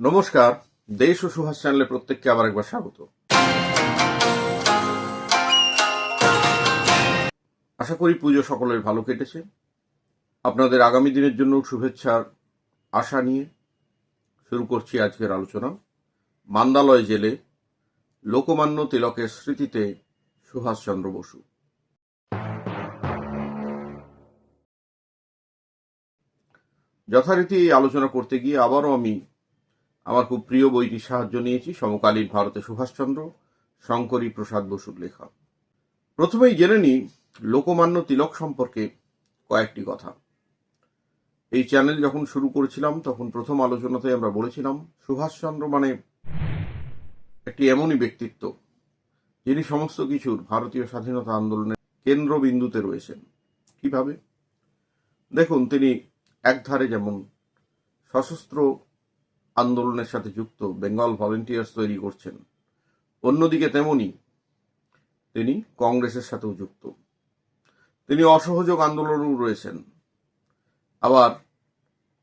নমস্কার, দেশ ও সুভাষ চ্যানেলে প্রত্যেককে আবার একবার স্বাগত। আশা করি পুজো সকলের ভালো কেটেছে। আপনাদের আগামী দিনের জন্য শুভেচ্ছার আশা নিয়ে শুরু করছি আজকের আলোচনা। মান্দালয় জেলে লোকমান্য তিলকের স্মৃতিতে সুভাষচন্দ্র বসু। যথারীতি এই আলোচনা করতে গিয়ে আবারও আমি আমার খুব প্রিয় বইটির সাহায্য নিয়েছি সমকালীন ভারতে সুভাষচন্দ্র শঙ্করী প্রসাদ বসুর লেখা প্রথমেই জেনে নিই, লোকমান্য তিলক সম্পর্কে কয়েকটি কথা। এই চ্যানেল যখন শুরু করেছিলাম, তখন প্রথম আলোচনাতে আমরা বলেছিলাম, সুভাষচন্দ্র মানে একটি এমনই ব্যক্তিত্ব, যিনি সমস্ত কিছুর ভারতীয় স্বাধীনতা আন্দোলনের কেন্দ্রবিন্দুতে রয়েছেন। কীভাবে? দেখুন, তিনি একধারে যেমন সশস্ত্র আন্দোলনের সাথে যুক্ত বেঙ্গল ভলেন্টিয়ার্স তৈরি করছেন। অন্যদিকে তেমনি তিনি কংগ্রেসের সাথেও যুক্ত। তিনি অসহযোগ আন্দোলনেও রয়েছেন। আবার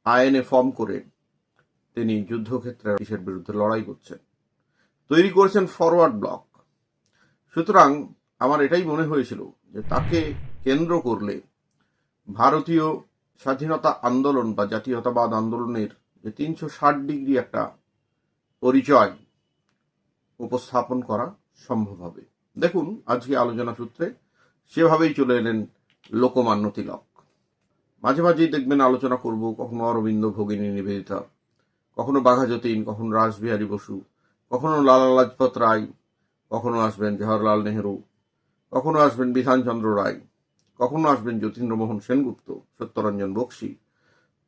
আইএনএ ফর্ম করে তিনি যুদ্ধক্ষেত্রে ব্রিটিশের বিরুদ্ধে লড়াই করছেন। তৈরি করেছেন ফরওয়ার্ড ব্লক। সুতরাং আমার এটাই মনে হয়েছিল যে তাকে কেন্দ্র করলে ভারতীয় স্বাধীনতা আন্দোলন বা জাতীয়তাবাদ আন্দোলনের যে তিনশো ষাট ডিগ্রি একটা পরিচয় উপস্থাপন করা সম্ভব হবে। দেখুন আজকে আলোচনা সূত্রে সেভাবেই চলে এলেন লোকমান্য তিলক। মাঝে মাঝেই দেখবেন আলোচনা করব কখনো অরবিন্দ ভগিনী নিবেদিতা কখনো বাঘা যতীন কখনো রাসবিহারী বসু কখনো লালা লাজপত রায় কখনো আসবেন জওহরলাল নেহরু কখনো আসবেন বিধানচন্দ্র রায় কখনো আসবেন যতীন্দ্রমোহন সেনগুপ্ত সত্যরঞ্জন বক্সি।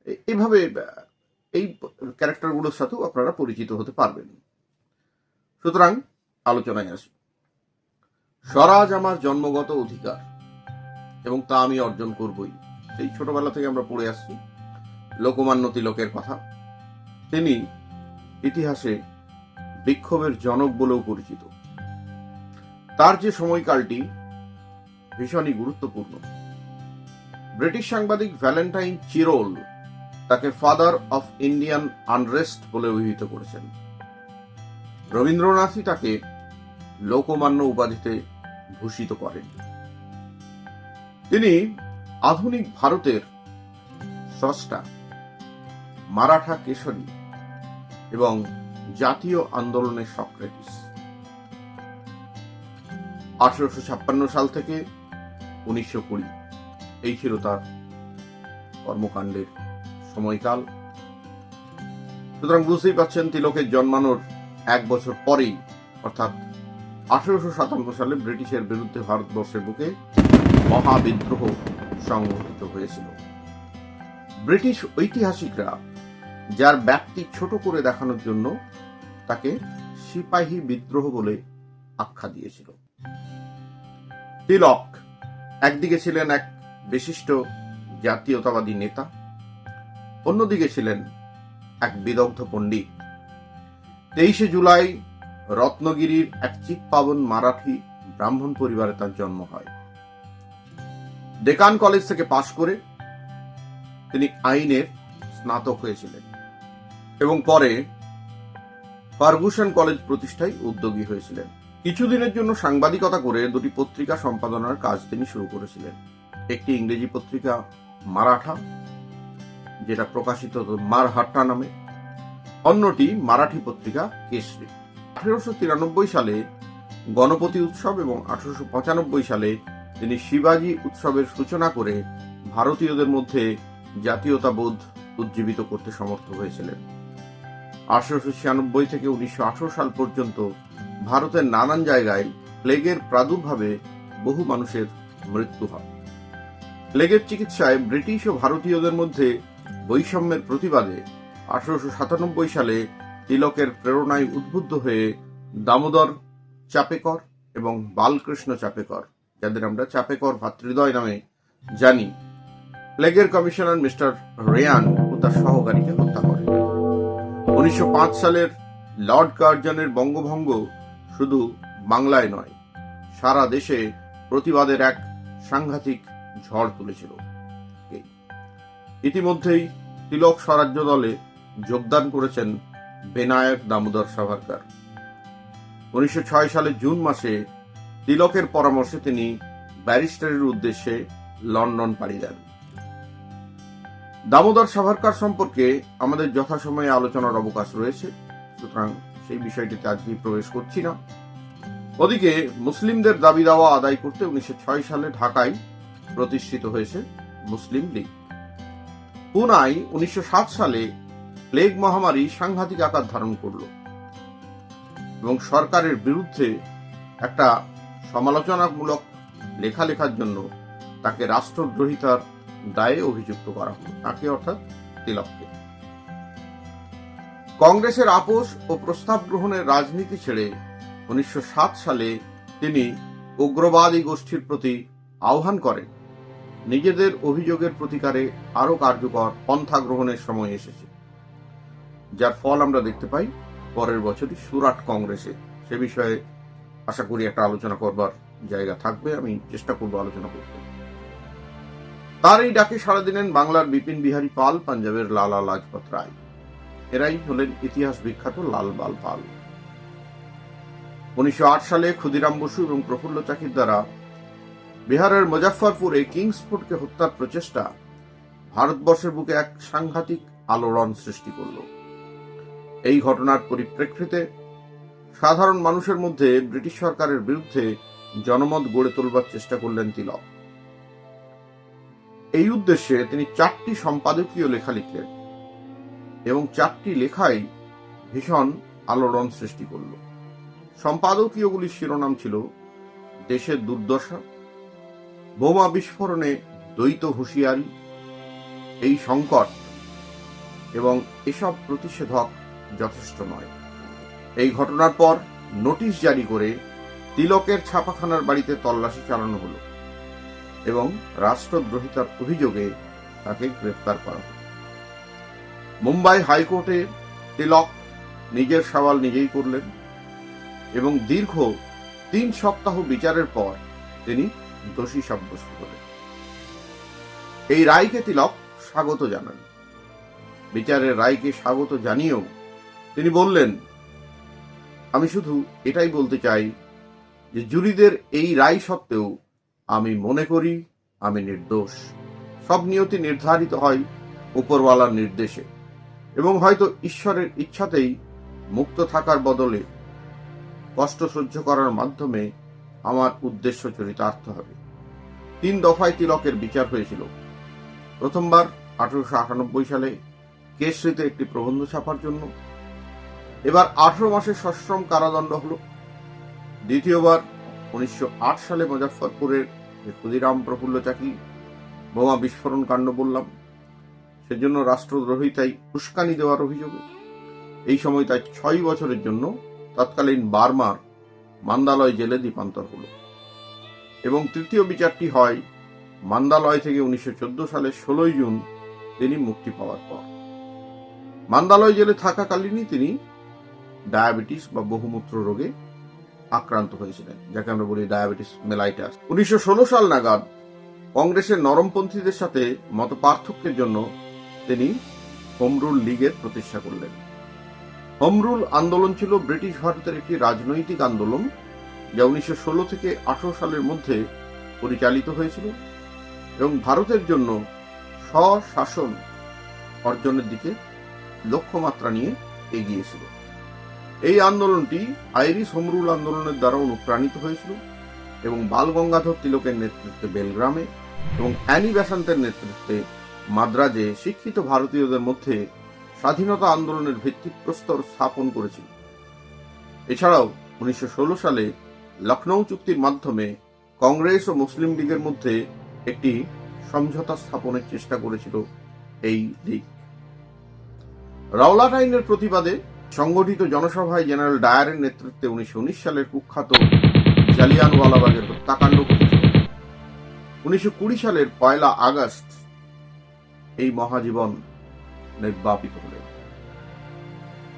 এ- এইভাবে আহ, এই ক্যারেক্টারগুলোর সাথেও আপনারা পরিচিত হতে পারবেন। সুতরাং আলোচনায় আসি স্বরাজ আমার জন্মগত অধিকার এবং তা আমি অর্জন করবই। সেই ছোটবেলা থেকে আমরা পড়ে আসছি। লোকমান্য তিলকের কথা। তিনি ইতিহাসে বিক্ষোভের জনক বলেও পরিচিত। তার যে সময়কালটি ভীষণই গুরুত্বপূর্ণ। ব্রিটিশ সাংবাদিক ভ্যালেন্টাইন চিরোল তাকে ফাদার অফ ইন্ডিয়ান আনরেস্ট বলে অভিহিত করেছেন। রবীন্দ্রনাথই তাকে লোকমান্য উপাধিতে ভূষিত করেন। তিনি আধুনিক ভারতের স্রষ্টা, মারাঠা কেশরী এবং জাতীয় আন্দোলনের সক্রেটিস। আঠারোশো ছাপ্পান্ন সাল থেকে উনিশশো কুড়ি, এই ছিল তার কর্মকাণ্ডের সময়কাল। সুতরাং বুঝতেই পাচ্ছেন তিলকের জন্মানোর এক বছর পরেই, অর্থাৎ আঠারোশো সাতান্ন সালে ব্রিটিশের বিরুদ্ধে ভারতবর্ষের বুকে মহাবিদ্রোহ সংঘটিত হয়েছিল। ব্রিটিশ ঐতিহাসিকরা যার ব্যাপ্তি ছোট করে দেখানোর জন্য তাকে সিপাহী বিদ্রোহ বলে আখ্যা দিয়েছিল। তিলক একদিকে ছিলেন এক বিশিষ্ট জাতীয়তাবাদী নেতা অন্যদিকে ছিলেন এক বিদগ্ধ পণ্ডিত। তেইশে জুলাই রত্নগিরির এক চিৎপাবন মারাঠি ব্রাহ্মণ পরিবারে তার জন্ম হয়। ডেকান কলেজ থেকে পাশ করে তিনি আইনের স্নাতক হয়েছিলেন এবং পরে ফার্গুসন কলেজ প্রতিষ্ঠায় উদ্যোগী হয়েছিলেন। কিছুদিনের জন্য সাংবাদিকতা করে দুটি পত্রিকা সম্পাদনার কাজ তিনি শুরু করেছিলেন। একটি ইংরেজি পত্রিকা মারাঠা যেটা প্রকাশিত মারহাট্টা নামে। অন্যটি মারাঠি পত্রিকা কেশরী। আঠেরোশো তিরানব্বই সালে গণপতি উৎসব এবং আঠারোশো পঁচানব্বই সালে তিনি শিবাজি উৎসবের সূচনা করে ভারতীয়দের মধ্যে জাতীয়তাবোধ উজ্জীবিত করতে সমর্থ হয়েছিলেন। আঠারোশো ছিয়ানব্বই থেকে উনিশশো আঠারো সাল পর্যন্ত ভারতের নানান জায়গায় প্লেগের প্রাদুর্ভাবে বহু মানুষের মৃত্যু হয়। প্লেগের চিকিৎসায় ব্রিটিশ ও ভারতীয়দের মধ্যে বৈষম্যের প্রতিবাদে আঠারোশো সাতানব্বই সালে তিলকের প্রেরণায় উদ্বুদ্ধ হয়ে দামোদর চাপেকর এবং বালকৃষ্ণ চাপেকর, যাদের আমরা চাপেকর ভাতৃদ্বয় নামে জানি, প্লেগের কমিশনার মিস্টার রেয়ান ও তার সহকারীকে হত্যা করে উনিশশো পাঁচ সালের লর্ড কার্জনের বঙ্গভঙ্গ শুধু বাংলায় নয়, সারা দেশে প্রতিবাদের এক সাংঘাতিক ঝড় তুলেছিল। ইতিমধ্যেই তিলক স্বরাজ্য দলে যোগদান করেছেন বেনায়ক দামোদর সাভারকার। উনিশশো সালের জুন মাসে তিলকের পরামর্শে তিনি ব্যারিস্টারের উদ্দেশ্যে লন্ডন পাড়ি দেন। দামোদর সাভারকার সম্পর্কে আমাদের যথাসময়ে আলোচনার অবকাশ রয়েছে, সুতরাং সেই বিষয়টিতে আজকে প্রবেশ করছি না। ওদিকে মুসলিমদের দাবি দাওয়া আদায় করতে উনিশশো ছয় সালে ঢাকায় প্রতিষ্ঠিত হয়েছে মুসলিম লীগ। পুনায় উনিশশো সাত সালে প্লেগ মহামারী সাংঘাতিক আকার ধারণ করল এবং সরকারের বিরুদ্ধে একটা সমালোচনামূলক লেখা লেখার জন্য তাকে রাষ্ট্রদ্রোহিতার দায়ে অভিযুক্ত করা হলো, তাকে অর্থাৎ তিলককে। কংগ্রেসের আপোষ ও প্রস্তাব গ্রহণের রাজনীতি ছেড়ে উনিশশো সাত সালে তিনি উগ্রবাদী গোষ্ঠীর প্রতি আহ্বান করেন। নিজেদের অভিযোগের প্রতিকারে আরও কার্যকর পন্থা গ্রহণের সময় এসেছে। যার ফল আমরা দেখতে পাই, পরের বছরই সুরাট কংগ্রেসে। সে বিষয়ে আশা করি একটা আলোচনা করবার জায়গা থাকবে, আমি চেষ্টা করব আলোচনা করতে। তার এই ডাকে সাড়া দিলেন বাংলার বিপিন বিহারী পাল, পাঞ্জাবের লালা লাজপত রায়। এরাই হলেন ইতিহাস বিখ্যাত লাল বাল পাল। উনিশশো আট সালে ক্ষুদিরাম বসু এবং প্রফুল্ল চাকির দ্বারা বিহারের মুজাফফরপুরে কিংসফোর্ডকে হত্যার প্রচেষ্টা ভারতবর্ষের বুকে এক সাংঘাতিক আলোড়ন সৃষ্টি করল। এই ঘটনার পরিপ্রেক্ষিতে সাধারণ মানুষের মধ্যে ব্রিটিশ সরকারের বিরুদ্ধে জনমত গড়ে তোলবার চেষ্টা করলেন তিলক। এই উদ্দেশ্যে তিনি চারটি সম্পাদকীয় লেখা লিখলেন এবং চারটি লেখাই ভীষণ আলোড়ন সৃষ্টি করল। সম্পাদকীয়গুলির শিরোনাম ছিল দেশের দুর্দশা বোমা বিস্ফোরণে দ্বৈত হুঁশিয়ারি, এই সংকট এবং এসব প্রতিষেধক যথেষ্ট নয়। এই ঘটনার পর নোটিশ জারি করে তিলকের ছাপাখানার বাড়িতে তল্লাশি চালানো হলো এবং রাষ্ট্রদ্রোহিতার অভিযোগে তাকে গ্রেপ্তার করা হলো। মুম্বাই হাইকোর্টে তিলক নিজের সওয়াল নিজেই করলেন এবং দীর্ঘ তিন সপ্তাহ বিচারের পর তিনি দোষী সাব্যস্ত হলেন এই রায়কে তিলক স্বাগত জানান। বিচারের রায়কে স্বাগত জানিয়েও তিনি বললেন, আমি শুধু এটাই বলতে চাই যে জুরিদের এই রায় সত্ত্বেও আমি মনে করি আমি নির্দোষ। সব নিয়তি নির্ধারিত হয় উপরওয়ালার নির্দেশে এবং হয়তো ঈশ্বরের ইচ্ছাতেই মুক্ত থাকার বদলে কষ্ট সহ্য করার মাধ্যমে আমার উদ্দেশ্য চরিতার্থ হবে। তিন দফায় তিলকের বিচার হয়েছিল। প্রথমবার আঠারোশো আটানব্বই সালে কেশরীতে একটি প্রবন্ধ ছাপার জন্য। এবার আঠারো মাসের সশ্রম কারাদণ্ড হল। দ্বিতীয়বার উনিশশো আট সালে মুজাফরপুরের ক্ষুদিরাম প্রফুল্ল চাকি বোমা বিস্ফোরণ কাণ্ড বললাম, সেজন্য রাষ্ট্রদ্রোহিতাই উস্কানি দেওয়ার অভিযোগে। এই সময় তাই ছয় বছরের জন্য তৎকালীন বার্মার মান্দালয় জেলে দ্বীপান্তর হল। এবং তৃতীয় বিচারটি হয়, মান্দালয় থেকে উনিশশো সালের ষোলোই জুন তিনি মুক্তি পাওয়ার পর। মান্দালয় জেলে থাকাকালীনই তিনি ডায়াবেটিস বা বহুমূত্র রোগে আক্রান্ত হয়েছিলেন, যাকে আমরা বলি ডায়াবেটিস মেলাইটাস। উনিশশো ষোলো সাল নাগাদ কংগ্রেসের নরমপন্থীদের সাথে মত পার্থক্যের জন্য তিনি হোমরুল লীগের প্রতিষ্ঠা করলেন। হোমরুল আন্দোলন ছিল ব্রিটিশ ভারতের একটি রাজনৈতিক আন্দোলন, যা উনিশশো ষোলো থেকে আঠারো সালের মধ্যে পরিচালিত হয়েছিল এবং ভারতের জন্য স্বশাসন অর্জনের দিকে লক্ষ্যমাত্রা নিয়ে এগিয়েছিল এই আন্দোলনটি আইরিশ হমরুল আন্দোলনের দ্বারা অনুপ্রাণিত হয়েছিল এবং বাল গঙ্গাধর তিলকের নেতৃত্বে বেলগ্রামে এবং অ্যানি ব্যাসান্তের নেতৃত্বে মাদ্রাজে শিক্ষিত ভারতীয়দের মধ্যে স্বাধীনতা আন্দোলনের ভিত্তিপ্রস্তর স্থাপন করেছিল। এছাড়াও উনিশশো ষোলো সালে লখনৌ চুক্তির মাধ্যমে কংগ্রেস ও মুসলিম লীগের মধ্যে একটি সমঝোতা স্থাপনের চেষ্টা করেছিল এই লীগ। রাওলাট আইনের প্রতিবাদে সংগঠিত জনসভায় জেনারেল ডায়ারের নেতৃত্বে উনিশশো উনিশ সালের কুখ্যাত জালিয়ানওয়ালাবাগের হত্যাকাণ্ড ঘটেছিল। উনিশশো সালের পয়লা আগস্ট এই মহাজীবন নির্বাপিত হলেন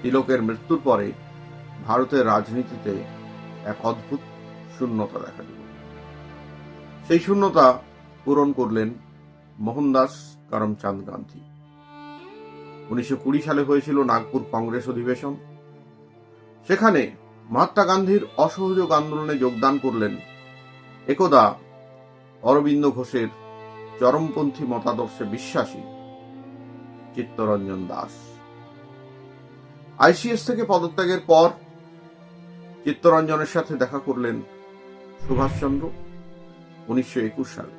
তিলকের মৃত্যুর পরে ভারতের রাজনীতিতে এক অদ্ভুত শূন্যতা দেখা দিল। সেই শূন্যতা পূরণ করলেন মোহনদাস করমচাঁদ গান্ধী। উনিশশো কুড়ি সালে হয়েছিল নাগপুর কংগ্রেস অধিবেশন। সেখানে মহাত্মা গান্ধীর অসহযোগ আন্দোলনে যোগদান করলেন একদা অরবিন্দ ঘোষের চরমপন্থী মতাদর্শে বিশ্বাসী চিত্তরঞ্জন দাস। আইসিএস থেকে পদত্যাগের পর চিত্তরঞ্জনের সাথে দেখা করলেন সুভাষচন্দ্র উনিশশো একুশ সালে।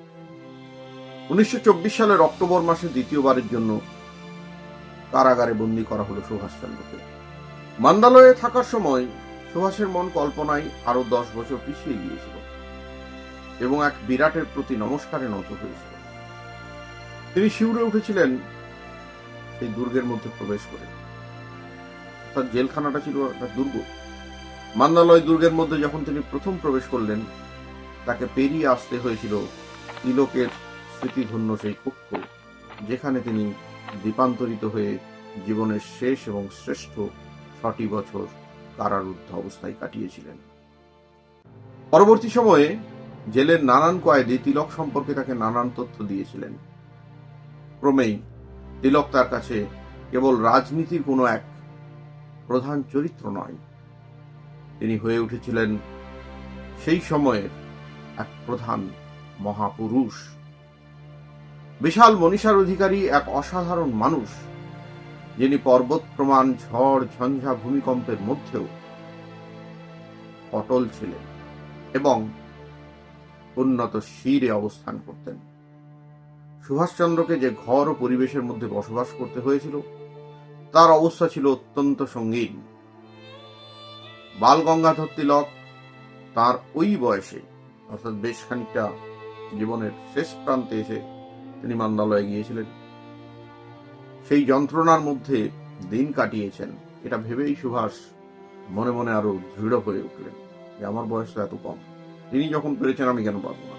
উনিশশো চব্বিশ সালের অক্টোবর মাসে দ্বিতীয়বারের জন্য কারাগারে বন্দী করা হলো সুভাষচন্দ্রকে। মান্দালয়ে থাকার সময় সুভাষের মন কল্পনায় আরও দশ বছর পিছিয়ে গিয়েছিল এবং এক বিরাটের প্রতি নমস্কারে নত হয়েছিল। তিনি শিউরে উঠেছিলেন সেই দুর্গের মধ্যে প্রবেশ করে। তার জেলখানাটা ছিল একটা দুর্গ। মান্দালয় দুর্গের মধ্যে যখন তিনি প্রথম প্রবেশ করলেন, তাকে পেরিয়ে আসতে হয়েছিল তিলকের স্মৃতিধন্য সেই কক্ষ, যেখানে তিনি দ্বীপান্তরিত হয়ে জীবনের শেষ এবং শ্রেষ্ঠ ছটি বছর কারারুদ্ধ অবস্থায় কাটিয়েছিলেন। পরবর্তী সময়ে জেলের নানান কয়েদি তিলক সম্পর্কে তাকে নানান তথ্য দিয়েছিলেন। ক্রমেই তিলক তার কাছে কেবল রাজনীতির কোনো এক প্রধান চরিত্র নয়। তিনি হয়ে উঠেছিলেন সেই সময়ের এক প্রধান মহাপুরুষ। বিশাল মনীষার অধিকারী এক অসাধারণ মানুষ, যিনি পর্বত প্রমাণ, ঝড়, ঝঞ্ঝা, ভূমিকম্পের মধ্যেও অটল ছিলেন এবং উন্নত শিরে অবস্থান করতেন। সুভাষচন্দ্রকে যে ঘর ও পরিবেশের মধ্যে বসবাস করতে হয়েছিল, তার অবস্থা ছিল অত্যন্ত সঙ্গীন। বাল গঙ্গাধর তিলক তার ওই বয়সে, অর্থাৎ বেশ খানিকটা জীবনের শেষ প্রান্তে এসে তিনি মান্দালয়ে গিয়েছিলেন। সেই যন্ত্রণার মধ্যে দিন কাটিয়েছেন, এটা ভেবেই সুভাষ মনে মনে আরও দৃঢ় হয়ে উঠলেন যে, আমার বয়স তো এত কম। তিনি যখন পেরেছেন, আমি কেন পারব না?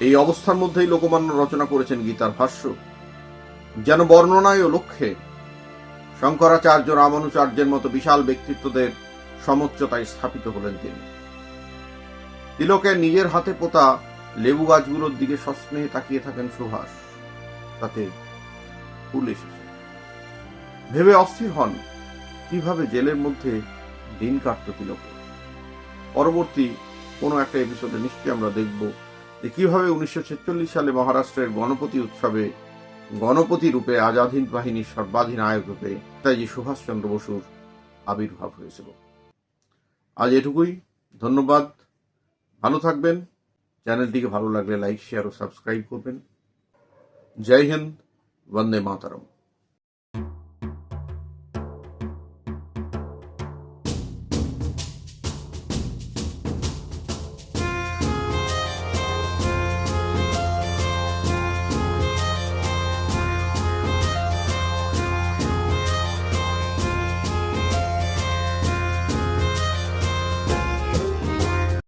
এই অবস্থার মধ্যেই লোকমান্য রচনা করেছেন গীতার ভাষ্য। যেন বর্ণনায় ও লক্ষ্যে শঙ্করাচার্য রামানুচার্যের মতো বিশাল ব্যক্তিত্বদের সমুচ্চতায় স্থাপিত হলেন তিনি। তিলকের নিজের হাতে পোতা লেবু গাছগুলোর দিকে সস্নেহে তাকিয়ে থাকেন সুভাষ। তাতে ফুল এসেছে। ভেবে অস্থির হন, কীভাবে জেলের মধ্যে দিন কাটত তিলকে। পরবর্তী কোনো একটা এপিসোডে নিশ্চয়ই আমরা দেখব যে কীভাবে উনিশশো ছেচল্লিশ সালে মহারাষ্ট্রের গণপতি উৎসবে গণপতি রূপে আজাদ হিন্দ বাহিনীর সর্বাধিনায়ক রূপে নেতাজি সুভাষচন্দ্র বসুর আবির্ভাব হয়েছিল। আজ এটুকুই। ধন্যবাদ। ভালো থাকবেন। চ্যানেলটিকে ভালো লাগলে লাইক, শেয়ার ও সাবস্ক্রাইব করবেন। জয় হিন্দ, বন্দে মাতারম।